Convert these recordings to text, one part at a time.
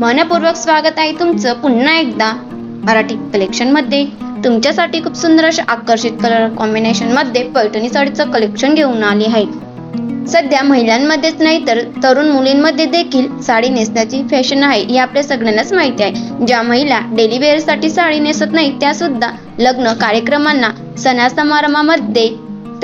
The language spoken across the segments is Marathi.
मनपूर्वक स्वागत आहे तुमचं पुन्हा एकदा मराठी कलेक्शनमध्ये. तुमच्यासाठी खूप सुंदर अशा आकर्षित कलर कॉम्बिनेशनमध्ये पैठणी साडीचं कलेक्शन घेऊन आले आहे. सध्या महिलांमध्येच नाही तर तरुण मुलींमध्ये देखील साडी नेसण्याची फॅशन आहे ही आपल्या सगळ्यांनाच माहिती आहे. ज्या महिला डेली वेअरसाठी साडी नेसत नाही त्या सुद्धा लग्न कार्यक्रमांना सणासमारंभामध्ये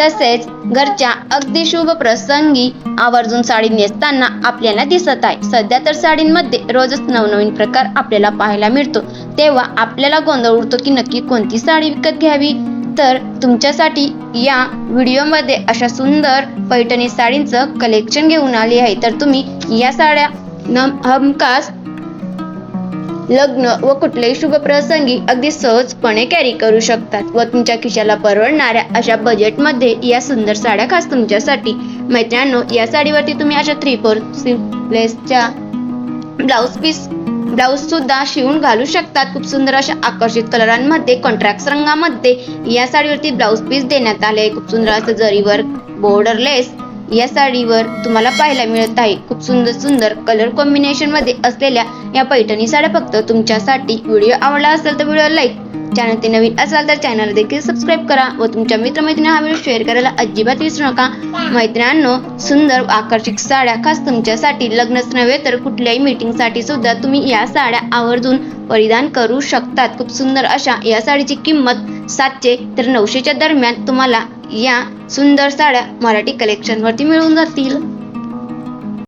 तसेच घरच्या अगदी शुभ प्रसंगी आवर्जून साडी नेसताना आपल्याला दिसत आहे. सध्या तर साडींमध्ये रोजच नवनवीन प्रकार आपल्याला पाहायला मिळतो. तेव्हा आपल्याला गोंधळ उडतो की नक्की कोणती साडी विकत घ्यावी? तर तुमच्यासाठी या व्हिडिओमध्ये अशा सुंदर पैठणी साडींचं कलेक्शन घेऊन आली आहे. तर तुम्ही या साड्या न हमखास लग्न व कुठल्याही शुभ प्रसंगी अगदी सहजपणे कॅरी करू शकतात. व तुमच्या खिशाला परवडणाऱ्या अशा बजेटमध्ये या सुंदर साड्या खास तुमच्यासाठी. मैत्रिणांनो या साडीवरती तुम्ही अशा थ्री फोर सिलेसच्या ब्लाऊज पीस ब्लाऊज सुद्धा शिवून घालू शकतात. खूप सुंदर अशा आकर्षित कलरांमध्ये कॉन्ट्रॅक्ट रंगामध्ये या साडीवरती ब्लाऊज पीस देण्यात आले. खूप सुंदर असं जरीवर बॉर्डरलेस या साडीवर तुम्हाला पाहायला मिळत आहे. खूप सुंदर सुंदर कलर कॉम्बिनेशनमध्ये असलेल्या या पैठणी साड्या फक्त तुमच्यासाठी. व्हिडिओ आवडला असेल तर व्हिडिओ लाईक चॅनल ते नवीन असाल तर चॅनल देखील सबस्क्राईब करा व तुमच्या मित्रमैत्रिणी हा व्हिडिओ शेअर करायला अजिबात विसरू नका. मैत्रिणांनो सुंदर आकर्षक साड्या खास तुमच्यासाठी लग्नच नव्हे तर कुठल्याही मीटिंगसाठी सुद्धा तुम्ही या साड्या आवर्जून परिधान करू शकतात. खूप सुंदर अशा या साडीची किंमत सातशे तर नऊशेच्या दरम्यान तुम्हाला या सुंदर साड्या मराठी कलेक्शनवरती मिळून जातील.